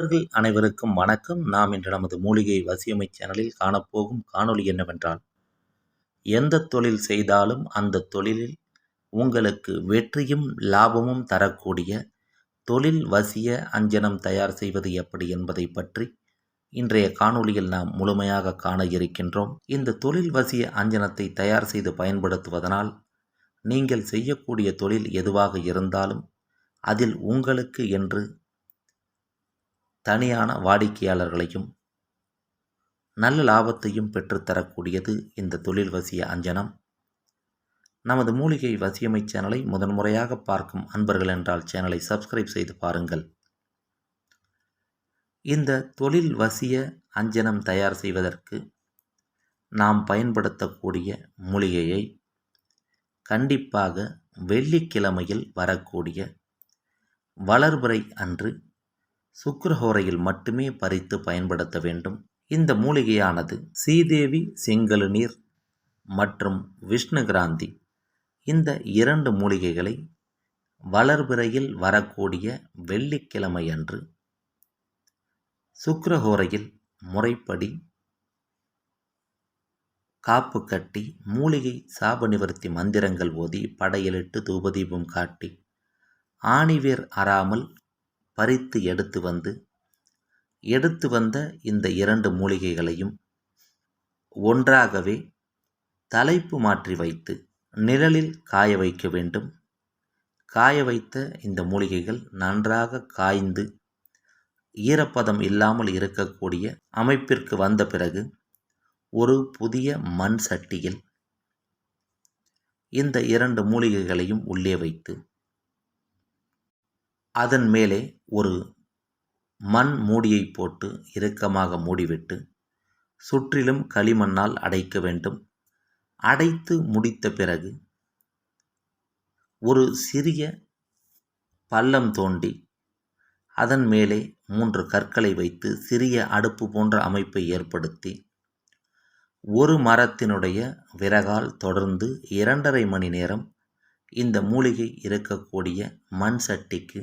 நண்பர்கள் அனைவருக்கும் வணக்கம். நாம் இன்று நமது மூலிகை வசியமை சேனலில் காணப்போகும் காணொளி என்னவென்றால் எந்த தொழில் செய்தாலும் அந்த தொழிலில் உங்களுக்கு வெற்றியும் லாபமும் தரக்கூடிய தொழில் வசிய அஞ்சனம் தயார் செய்வது எப்படி என்பதை பற்றி இன்றைய காணொளியில் நாம் முழுமையாக காண இருக்கின்றோம். இந்த தொழில் வசிய அஞ்சனத்தை தயார் செய்து பயன்படுத்துவதனால் நீங்கள் செய்யக்கூடிய தொழில் எதுவாக இருந்தாலும் அதில் உங்களுக்கு என்று தனியான வாடிக்கையாளர்களையும் நல்ல லாபத்தையும் பெற்றுத்தரக்கூடியது இந்த தொழில் வசிய அஞ்சனம். நமது மூலிகை வசியமை சேனலை முதன்முறையாக பார்க்கும் அன்பர்கள் என்றால் சேனலை சப்ஸ்கிரைப் செய்து பாருங்கள். இந்த தொழில் வசிய அஞ்சனம் தயார் செய்வதற்கு நாம் பயன்படுத்தக்கூடிய மூலிகையை கண்டிப்பாக வெள்ளிக்கிழமையில் வரக்கூடிய வளர்பிறை அன்று சுக்கிரஹோரையில் மட்டுமே பறித்து பயன்படுத்த வேண்டும். இந்த மூலிகையானது சீதேவி செங்கழு நீர் மற்றும் விஷ்ணுகிராந்தி இந்த இரண்டு மூலிகைகளை வளர்பிறையில் வரக்கூடிய வெள்ளிக்கிழமை அன்று சுக்கிரஹோரையில் முறைப்படி காப்பு கட்டி மூலிகை சாப நிவர்த்தி மந்திரங்கள் ஓதி படையலிட்டு தூபதீபம் காட்டி ஆணிவேர் அறாமல் பறித்து எடுத்து வந்து எடுத்து வந்த இந்த இரண்டு மூலிகைகளையும் ஒன்றாகவே தலைப்பு மாற்றி வைத்து நிழலில் காய வைக்க வேண்டும். காய வைத்த இந்த மூலிகைகள் நன்றாக காய்ந்து ஈரப்பதம் இல்லாமல் இருக்கக்கூடிய அமைப்பிற்கு வந்த பிறகு ஒரு புதிய மண் சட்டியில் இந்த இரண்டு மூலிகைகளையும் உள்ளே வைத்து அதன் மேலே ஒரு மண் மூடியை போட்டு இறுக்கமாக மூடிவிட்டு சுற்றிலும் களிமண்ணால் அடைக்க வேண்டும். அடைத்து முடித்த பிறகு ஒரு சிறிய பள்ளம் தோண்டி அதன் மேலே மூன்று கற்களை வைத்து சிறிய அடுப்பு போன்ற அமைப்பை ஏற்படுத்தி ஒரு மரத்தினுடைய விறகால் தொடர்ந்து இரண்டரை மணி நேரம் இந்த மூலிகை இருக்கக்கூடிய மண் சட்டிக்கு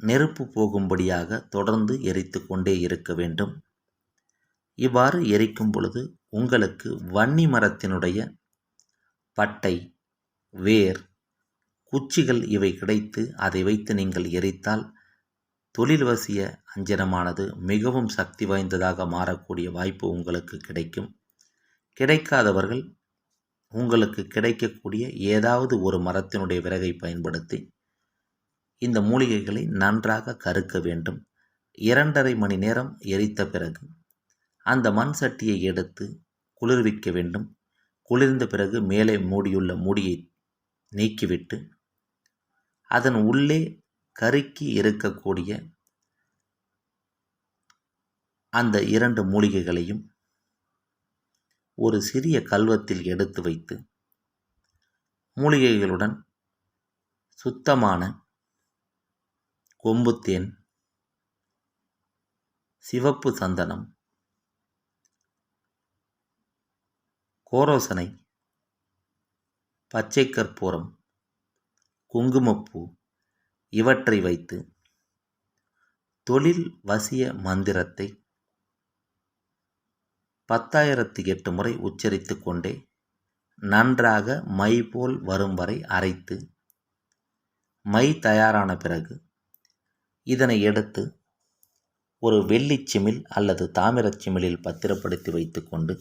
நெருப்பு போகும்படியாக தொடர்ந்து எரித்து கொண்டே இருக்க வேண்டும். இவ்வாறு எரிக்கும் பொழுது உங்களுக்கு வன்னி மரத்தினுடைய பட்டை வேர் குச்சிகள் இவை கிடைத்து அதை வைத்து நீங்கள் எரித்தால் தொழில்வசிய அஞ்சனமானது மிகவும் சக்தி வாய்ந்ததாக மாறக்கூடிய வாய்ப்பு உங்களுக்கு கிடைக்கும். கிடைக்காதவர்கள் உங்களுக்கு கிடைக்கக்கூடிய ஏதாவது ஒரு மரத்தினுடைய விறகை பயன்படுத்தி இந்த மூலிகைகளை நன்றாக கருக்க வேண்டும். இரண்டரை மணி நேரம் எரித்த பிறகு அந்த மண் சட்டியை எடுத்து குளிர்விக்க வேண்டும். குளிர்ந்த பிறகு மேலே மூடியுள்ள மூடியை நீக்கிவிட்டு அதன் உள்ளே கருக்கி இருக்கக்கூடிய அந்த இரண்டு மூலிகைகளையும் ஒரு சிறிய கல்வத்தில் எடுத்து வைத்து மூலிகைகளுடன் சுத்தமான கொம்புத்தேன். சிவப்பு சந்தனம். கோரோசனை. பச்சை கற்பூரம். குங்குமப்பூ. இவற்றை வைத்து தொழில் வசிய மந்திரத்தை பத்தாயிரத்தி எட்டு முறை உச்சரித்து கொண்டே நன்றாக மை போல் வரும் வரை அரைத்து மை தயாரான பிறகு இதனை எடுத்து ஒரு வெள்ளிச்சிமில் அல்லது தாமிரச் சிமிழில் பத்திரப்படுத்தி வைத்துக்கொண்டு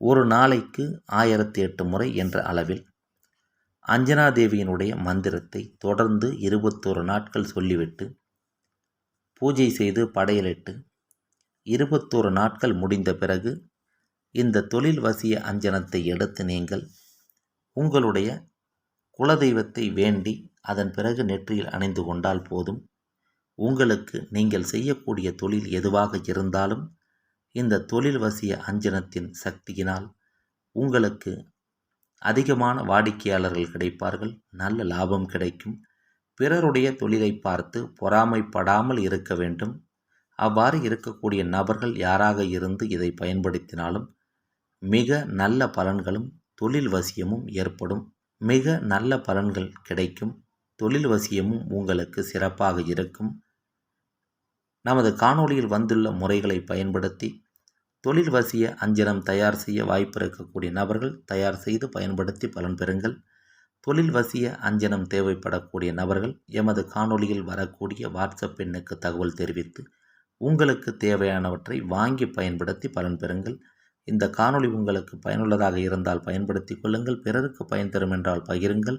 ஒரு நாளைக்கு ஆயிரத்தி எட்டு முறை என்ற அளவில் அஞ்சனாதேவியினுடைய மந்திரத்தை தொடர்ந்து இருபத்தோரு நாட்கள் சொல்லிவிட்டு பூஜை செய்து படையலிட்டு இருபத்தோரு நாட்கள் முடிந்த பிறகு இந்த தொழில் வசிய அஞ்சனத்தை எடுத்து நீங்கள் உங்களுடைய குலதெய்வத்தை வேண்டி அதன் பிறகு நெற்றியில் அணிந்து கொண்டால் போதும். உங்களுக்கு நீங்கள் செய்யக்கூடிய தொழில் எதுவாக இருந்தாலும் இந்த தொழில் வசிய அஞ்சனத்தின் சக்தியினால் உங்களுக்கு அதிகமான வாடிக்கையாளர்கள் கிடைப்பார்கள் நல்ல லாபம் கிடைக்கும். பிறருடைய தொழிலை பார்த்து பொறாமைப்படாமல் இருக்க வேண்டும். அவ்வாறு இருக்கக்கூடிய நபர்கள் யாராக இருந்து இதை பயன்படுத்தினாலும் மிக நல்ல பலன்களும் தொழில் வசியமும் ஏற்படும். மிக நல்ல பலன்கள் கிடைக்கும். தொழில் வசியமும் உங்களுக்கு சிறப்பாக இருக்கும். நமது காணொளியில் வந்துள்ள முறைகளை பயன்படுத்தி தொழில் வசிய அஞ்சனம் தயார் செய்ய வாய்ப்பு இருக்கக்கூடிய நபர்கள் தயார் செய்து பயன்படுத்தி பலன் பெறுங்கள். தொழில் வசிய அஞ்சனம் தேவைப்படக்கூடிய நபர்கள் எமது காணொளியில் வரக்கூடிய வாட்ஸ்அப் எண்ணுக்கு தகவல் தெரிவித்து உங்களுக்கு தேவையானவற்றை வாங்கி பயன்படுத்தி பலன் பெறுங்கள். இந்த காணொளி உங்களுக்கு பயனுள்ளதாக இருந்தால் பயன்படுத்தி கொள்ளுங்கள். பிறருக்கு பயன் தரும் என்றால் பகிருங்கள்.